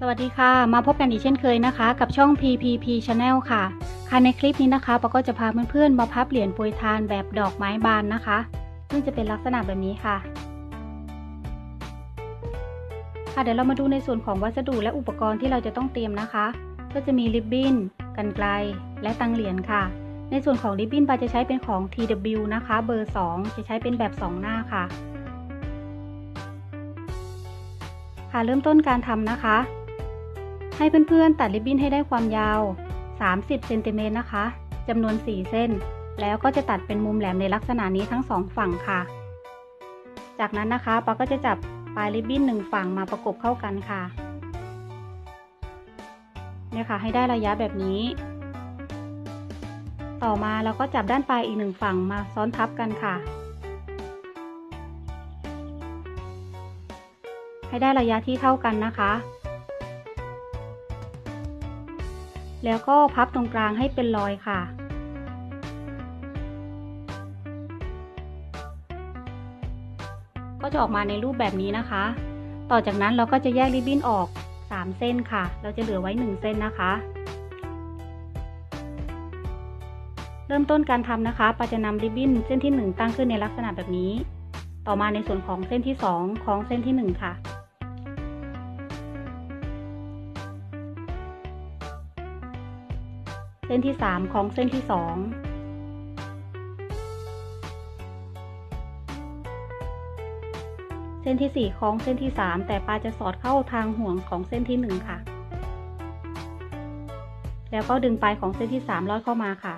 สวัสดีค่ะ มาพบกันอีกเช่นเคยนะคะ กับช่อง PPP Channel ค่ะ ค่ะในคลิปนี้นะคะปาก็จะพาเพื่อนๆมาพับเหรียญปรยทานแบบดอกไม้บานนะคะ ซึ่งจะเป็นลักษณะแบบนี้ค่ะ ค่ะเดี๋ยวเรามาดูในส่วนของวัสดุและอุปกรณ์ที่เราจะต้องเตรียมนะคะ ก็จะมีริบบิ้นกันไกลและตังเหรียญค่ะ ในส่วนของริบบิ้นปาจะใช้เป็นของ TW นะคะ เบอร์ 2 จะใช้เป็นแบบ 2 หน้าค่ะ ค่ะเริ่มต้นการทำนะคะ ให้เพื่อนๆตัดริบบิ้นให้ได้ความยาว 30เซนติเมตรนะคะจำนวน 4 เส้น แล้วก็จะตัดเป็นมุมแหลมในลักษณะนี้ทั้งสองฝั่งค่ะ จากนั้นนะคะปาก็จะจับปลายริบบิ้นหนึ่งฝั่งมาประกบเข้ากันค่ะเนี่ยค่ะให้ได้ระยะแบบนี้ ต่อมาเราก็จับด้านปลายอีกหนึ่งฝั่งมาซ้อนทับกันค่ะ ให้ได้ระยะที่เท่ากันนะคะ แล้วก็พับตรงกลางให้เป็นรอยค่ะ ก็จะออกมาในรูปแบบนี้นะคะ ต่อจากนั้นเราก็จะแยกริบบิ้นออก 3 เส้นค่ะ เราจะเหลือไว้ 1 เส้นนะคะ เริ่มต้นการทำนะคะปาจะนำริบบิ้นเส้นที่ 1 ตั้งขึ้นในลักษณะแบบนี้ ต่อมาในส่วนของเส้นที่ 2 ของเส้นที่ 1 ค่ะ เส้นที่ 3 ของเส้นที่ 2เส้นที่4ของเส้นที่ 3 แต่ปลาจะสอดเข้าทางห่วงของเส้นที่ 1 ค่ะ แล้วก็ดึงปลายของเส้นที่ 3 ลอดเข้ามาค่ะ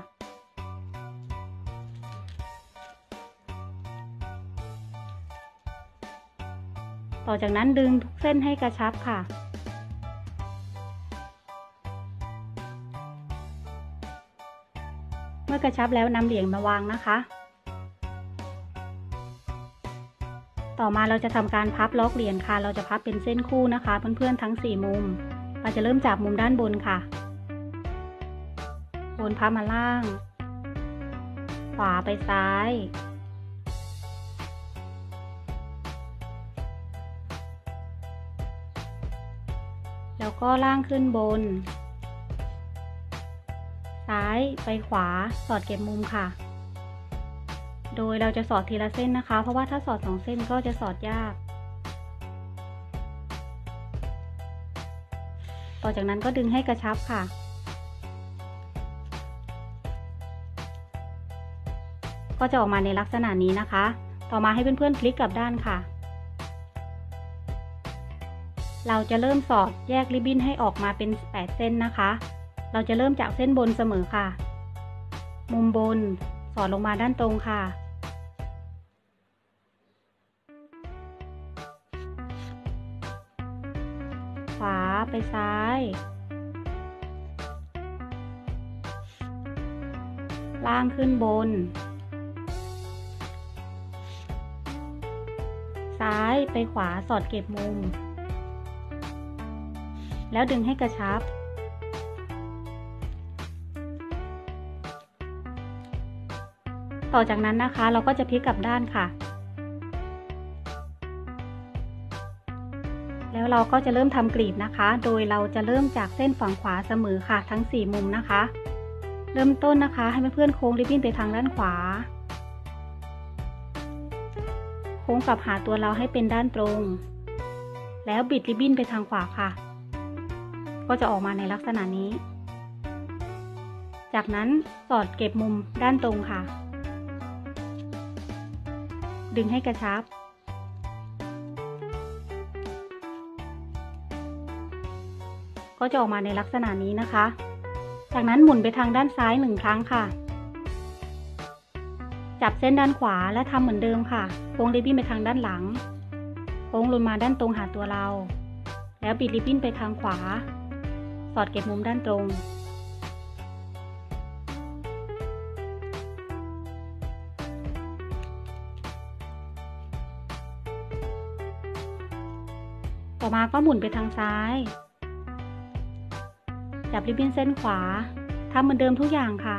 ต่อจากนั้นดึงทุกเส้นให้กระชับค่ะ มื่อกระชับแล้วนำเหรียญมาวางนะคะ ต่อมาเราจะทำการพับล็อกเหรียญค่ะ เราจะพับเป็นเส้นคู่นะคะเพื่อนๆทั้ง 4 มุม เราจะเริ่มจากมุมด้านบนค่ะ บนพับมาล่าง ขวาไปซ้ายแล้วก็ล่างขึ้นบน ซ้ายไปขวาสอดเก็บมุมค่ะ โดยเราจะสอดทีละเส้นนะคะ เพราะว่าถ้าสอดสองเส้นก็จะสอดยาก ต่อจากนั้นก็ดึงให้กระชับค่ะก็จะออกมาในลักษณะนี้นะคะ ต่อมาให้เพื่อนๆพลิกกลับด้านค่ะ เราจะเริ่มสอดแยกริบบิ้นให้ออกมาเป็น 8 เส้นนะคะ เราจะเริ่มจากเส้นบนเสมอค่ะ มุมบนสอดลงมาด้านตรงค่ะ ขวาไปซ้าย ล่างขึ้นบน ซ้ายไปขวาสอดเก็บมุม แล้วดึงให้กระชับ ต่อจากนั้นนะคะ เราก็จะพลิกกลับด้านค่ะ แล้วเราก็จะเริ่มทำกลีบนะคะ โดยเราจะเริ่มจากเส้นฝั่งขวาเสมอค่ะ ทั้ง 4 มุมนะคะ เริ่มต้นนะคะ ให้เพื่อนๆโค้งริบบิ้นไปทางด้านขวา โค้งกลับหาตัวเราให้เป็นด้านตรง แล้วบิดริบบิ้นไปทางขวาค่ะ ก็จะออกมาในลักษณะนี้จากนั้นสอดเก็บมุมด้านตรงค่ะ ดึงให้กระชับ ก็จะออกมาในลักษณะนี้นะคะ จากนั้นหมุนไปทางด้านซ้ายหนึ่งครั้งค่ะ จับเส้นด้านขวาและทำเหมือนเดิมค่ะโค้งริบบิ้นไปทางด้านหลังโค้งลงมาด้านตรงหาตัวเรา แล้วบิดริบบิ้นไปทางขวา สอดเก็บมุมด้านตรง ต่อมาก็หมุนไปทางซ้าย จับริบบิ้นเส้นขวาทำเหมือนเดิมทุกอย่างค่ะ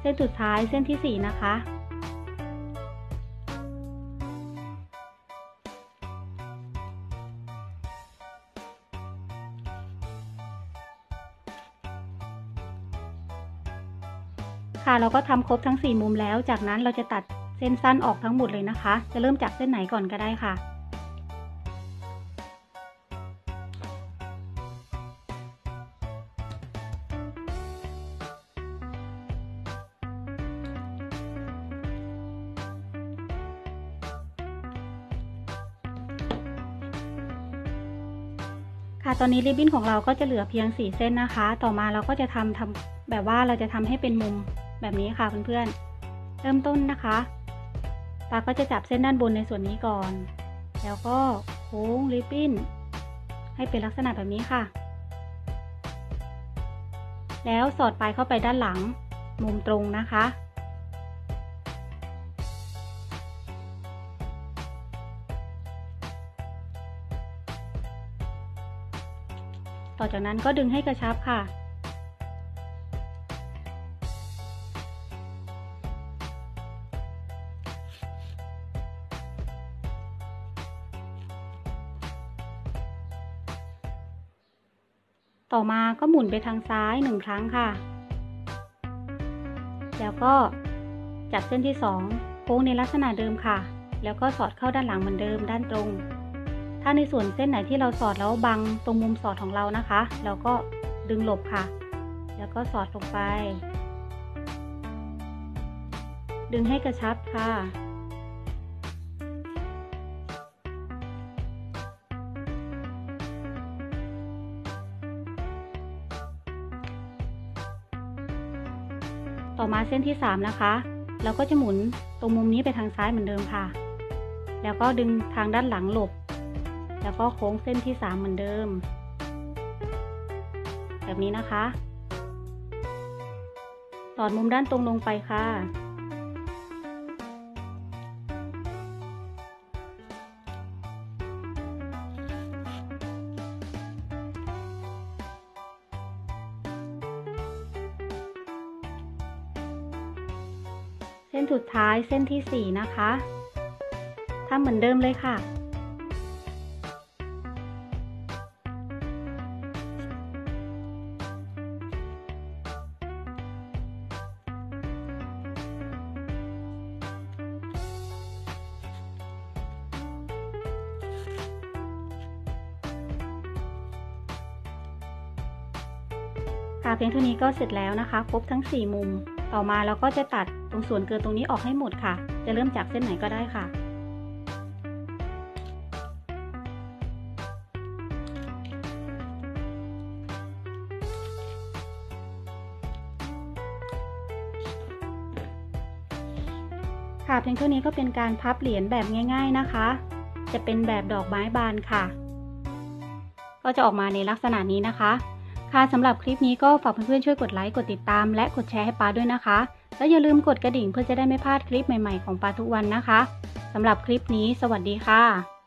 เส้นสุดท้ายเส้นที่ 4 นะคะ ค่ะเราก็ทำครบทั้ง 4 มุมแล้ว จากนั้นเราจะตัดเส้นสั้นออกทั้งหมดเลยนะคะ จะเริ่มจากเส้นไหนก่อนก็ได้ค่ะ ค่ะตอนนี้ริบบิ้นของเราก็จะเหลือเพียง 4 เส้นนะคะ ต่อมาเราก็จะทำทำแบบว่าเราจะทำให้เป็นมุม แบบนี้ค่ะเพื่อนๆ เริ่มต้นนะคะปาก็จะจับเส้นด้านบนในส่วนนี้ก่อน แล้วก็โค้งริบบิ้น ให้เป็นลักษณะแบบนี้ค่ะ แล้วสอดปลายเข้าไปด้านหลังมุมตรงนะคะ ต่อจากนั้นก็ดึงให้กระชับค่ะ ต่อมาก็หมุนไปทางซ้ายหนึ่งครั้งค่ะ แล้วก็จับเส้นที่สองโค้งในลักษณะเดิมค่ะ แล้วก็สอดเข้าด้านหลังเหมือนเดิมด้านตรง ถ้าในส่วนเส้นไหนที่เราสอดแล้วบังตรงมุมสอดของเรานะคะ เราก็ดึงหลบค่ะ แล้วก็สอดลงไป ดึงให้กระชับค่ะ ต่อมาเส้นที่ 3 นะคะเราก็จะหมุนตรงมุมนี้ไปทางซ้ายเหมือนเดิมค่ะ แล้วก็ดึงทางด้านหลังหลบ แล้วก็โค้งเส้นที่ 3 เหมือนเดิม แบบนี้นะคะ สอดมุมด้านตรงลงไปค่ะ เส้นสุดท้ายเส้นที่4นะคะทำเหมือนเดิมเลยค่ะ ค่ะเพียงเท่านี้ก็เสร็จแล้วนะคะ ครบทั้ง 4 มุม ต่อมาเราก็จะตัดตรงส่วนเกินตรงนี้ออกให้หมดค่ะ จะเริ่มจากเส้นไหนก็ได้ค่ะ ค่ะเพียงเท่านี้ก็เป็นการพับเหรียญแบบง่าย ๆนะคะ จะเป็นแบบดอกไม้บานค่ะ ก็จะออกมาในลักษณะนี้นะคะ ค่ะสำหรับคลิปนี้ก็ฝากเพื่อนๆช่วยกดไลค์กดติดตาม และกดแชร์ให้ป้าด้วยนะคะ แล้วอย่าลืมกดกระดิ่งเพื่อจะได้ไม่พลาดคลิปใหม่ๆของป้าทุกวันนะคะสำหรับคลิปนี้ สวัสดีค่ะ